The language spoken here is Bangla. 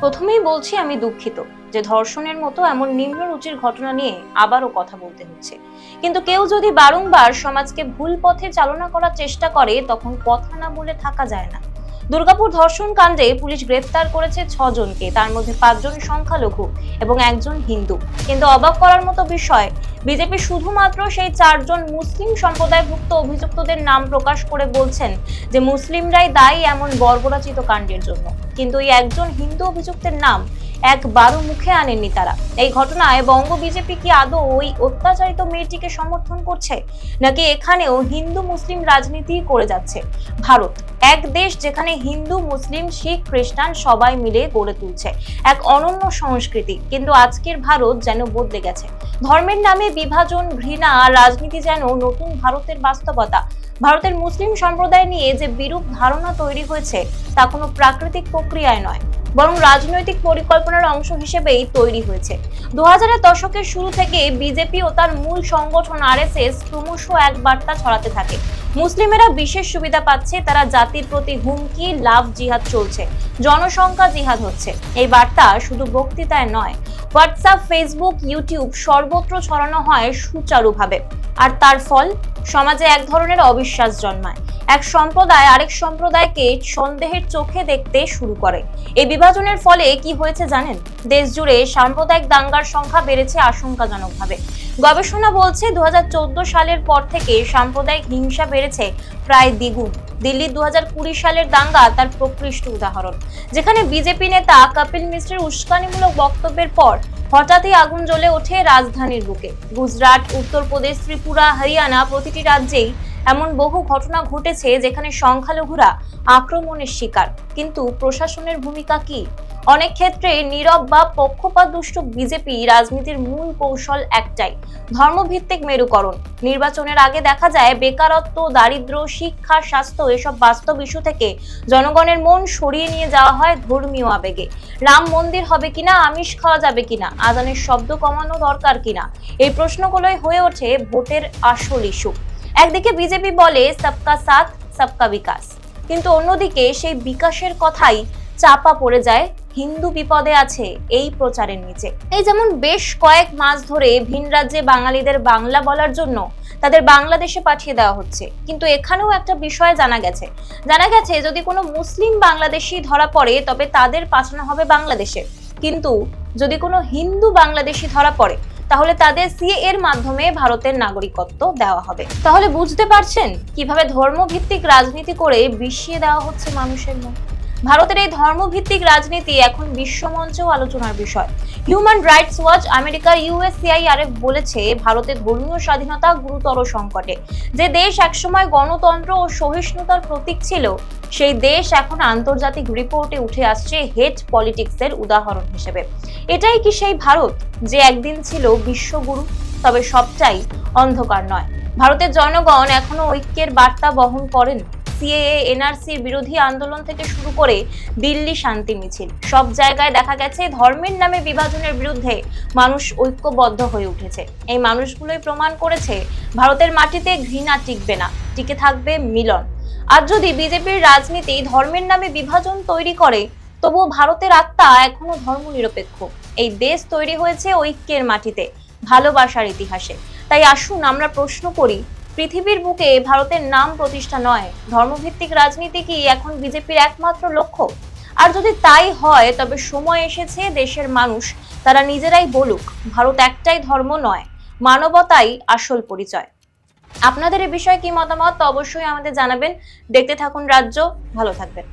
প্রথমেই বলছি আমি দুঃখিত যে ধর্ষণের মতো এমন নিম্ন রুচির ঘটনা নিয়ে আবারও কথা বলতে হচ্ছে। কিন্তু কেউ যদি বারংবার সমাজকে ভুল পথে চালনা করার চেষ্টা করে, তখন কথা না বলে থাকা যায় না। দুর্গাপুর ধর্ষণ কাণ্ডে পুলিশ গ্রেফতার করেছে ছজনকে। তার মধ্যে পাঁচজন সংখ্যালঘু এবং একজন হিন্দু। কিন্তু অবাক করার মতো বিষয়, বিজেপি শুধুমাত্র সেই চারজন মুসলিম সম্প্রদায়ভুক্ত অভিযুক্তদের নাম প্রকাশ করে বলছেন যে, মুসলিমরাই দায়ী এমন বর্বরাচিত কাণ্ডের জন্য। কিন্তু এই একজন হিন্দু অভিযুক্তের নাম একবারও মুখে আনেননি তারা। এই ঘটনায় বঙ্গ বিজেপি কি আদৌ ওই অত্যাচারিত মেয়েটিকে সমর্থন করছে? নাকি এখানেও হিন্দু মুসলিম রাজনীতি করে যাচ্ছে? ভারত, এক দেশ যেখানে হিন্দু, মুসলিম, শিখ, খ্রিস্টান সবাই মিলে গড়ে তুলছে। এক অনন্য সংস্কৃতি, কিন্তু আজকের ভারত যেন বদলে গেছে। ধর্মের নামে বিভাজন, ঘৃণা আর রাজনীতি যেন নতুন ভারতের বাস্তবতা। ভারতের মুসলিম সম্প্রদায় নিয়ে যে বিরূপ ধারণা তৈরি হয়েছে, তা কোনো প্রাকৃতিক প্রক্রিয়ায় নয়। বরং রাজনৈতিক পরিকল্পনার অংশ হিসেবেই তৈরি হয়েছে। দু হাজারের দশকের শুরু থেকে বিজেপি ও তার মূল সংগঠন আরএসএস ক্রমশ এক বার্তা ছড়াতে থাকে। মুসলিমেরা বিশেষ সুবিধা পাচ্ছে, তারা জাতির প্রতি হুমকি, লাভ, জিহাদ চলছে। জনসংখ্যা জিহাদ হচ্ছে। এই বার্তা শুধু বক্তৃতায় নয়, হোয়াটসঅ্যাপ, ফেসবুক, ইউটিউব সর্বত্র ছড়ানো হয় সুচারুভাবে। আর তার ফল? সমাজে এক ধরনের অবিশ্বাস জন্মায়। এক সম্প্রদায় আরেক সম্প্রদায়কে সন্দেহের চোখে দেখতে শুরু করে। এই বিভাজনের ফলে কি হয়েছে জানেন? দেশ জুড়ে সাম্প্রদায়িক দাঙ্গার সংখ্যা বেড়েছে আশঙ্কাজনকভাবে। গবেষণা বলছে দু হাজার চোদ্দ সালের পর থেকে সাম্প্রদায়িক হিংসা বেড়েছে প্রায় দ্বিগুণ। দিল্লির দু হাজার কুড়ি সালের দাঙ্গা তার প্রকৃষ্ট উদাহরণ। যেখানে বিজেপি নেতা কপিল মিশ্রের উস্কানিমূলক বক্তব্যের পর হঠাৎই আগুন জ্বলে ওঠে রাজধানীর বুকে। গুজরাট, উত্তরপ্রদেশ, ত্রিপুরা, হরিয়ানা প্রতিটি রাজ্যেই এমন বহু ঘটনা ঘটেছে যেখানে সংখ্যালঘুরা আক্রমণের শিকার। কিন্তু প্রশাসনের ভূমিকা কি? অনেক ক্ষেত্রে নীরব বা পক্ষপাত দুষ্ট বিজেপি রাজনীতির মূল কৌশল একটাই, ধর্মভিত্তিক মেরুকরণ। নির্বাচনের আগে দেখা যায় বেকারত্ব, দারিদ্র, শিক্ষা, স্বাস্থ্য এসব বাস্তব ইস্যু থেকে জনগণের মন সরিয়ে নিয়ে যাওয়া হয় ধর্মীয় আবেগে। রাম মন্দির হবে কিনা, আমিষ খাওয়া যাবে কিনা আদানের শব্দ কমানো দরকার কিনা, এই প্রশ্নগুলোই হয়ে ওঠে ভোটের আসল ইস্যু। একদিকে বিজেপি বলে সবকা সাথ, সবকা বিকাশ। কিন্তু অন্যদিকে সেই বিকাশের কথাই চাপা পড়ে যায়, হিন্দু বিপদে আছে এই প্রচারের নিচে। এই যেমন বেশ কয়েক মাস ধরে ভিন রাজ্যে বাঙালিদের বাংলা বলার জন্য তাদের বাংলাদেশে পাঠিয়ে দেওয়া হচ্ছে। কিন্তু এখানেও একটা বিষয় জানা গেছে। জানা গেছে, যদি কোনো মুসলিম বাংলাদেশি ধরা পড়ে, তবে তাদের পাঠানো হবে বাংলাদেশে। কিন্তু যদি কোনো হিন্দু বাংলাদেশি ধরা পড়ে তাহলে তাদের সিএ এর মাধ্যমে ভারতের নাগরিকত্ব দেওয়া হবে। তাহলে বুঝতে পারছেন কীভাবে ধর্মভিত্তিক রাজনীতি করে বিষিয়ে দেওয়া হচ্ছে মানুষের মন ভারতের এই ধর্মভিত্তিক রাজনীতি এখন বিশ্বমঞ্চেও আলোচনার বিষয়। হিউম্যান রাইটস ওয়াচ আমেরিকার ইউএসসিআইআরএফ বলেছে ভারতের ধর্মীয় স্বাধীনতা গুরুতর সংকটে। যে দেশ একসময় গণতন্ত্র ও সহিষ্ণুতার প্রতীক ছিল, সেই দেশ এখন আন্তর্জাতিক রিপোর্টে উঠে আসছে হেট পলিটিক্সের উদাহরণ হিসেবে। এটাই কি সেই ভারত, যে একদিন ছিল বিশ্বগুরু, তবে সবটাই অন্ধকার নয়? ভারতের জনগণ এখনও ঐক্যের বার্তা বহন করেন সিএএ এনআরসির বিরোধী আন্দোলন থেকে শুরু করে দিল্লি শান্তি মিছিল। সব জায়গায় দেখা গেছে ধর্মের নামে বিভাজনের বিরুদ্ধে মানুষ ঐক্যবদ্ধ হয়ে উঠেছে। এই মানুষগুলোই প্রমাণ করেছে ভারতের মাটিতে ঘৃণা টিকবে না, টিকে থাকবে মিলন। আর যদি বিজেপির রাজনীতি ধর্মের নামে বিভাজন তৈরি করে, তবুও ভারতের আত্মা এখনও ধর্মনিরপেক্ষ। এই দেশ তৈরি হয়েছে ঐক্যের মাটিতে, ভালোবাসার ইতিহাসে। তাই আসুন আমরা প্রশ্ন করি পৃথিবীর বুকে ভারতের নাম প্রতিষ্ঠা নয়। ধর্মভিত্তিক রাজনীতি কি এখন বিজেপির একমাত্র লক্ষ্য? আর যদি তাই হয়, তবে সময় এসেছে দেশের মানুষ, তারা নিজেরাই বলুক, ভারত একটাই ধর্ম নয়, মানবতাই আসল পরিচয়। আপনাদের এ বিষয়ে কি মতামত, অবশ্যই আমাদের জানাবেন। দেখতে থাকুন রাজ্য, ভালো থাকবেন।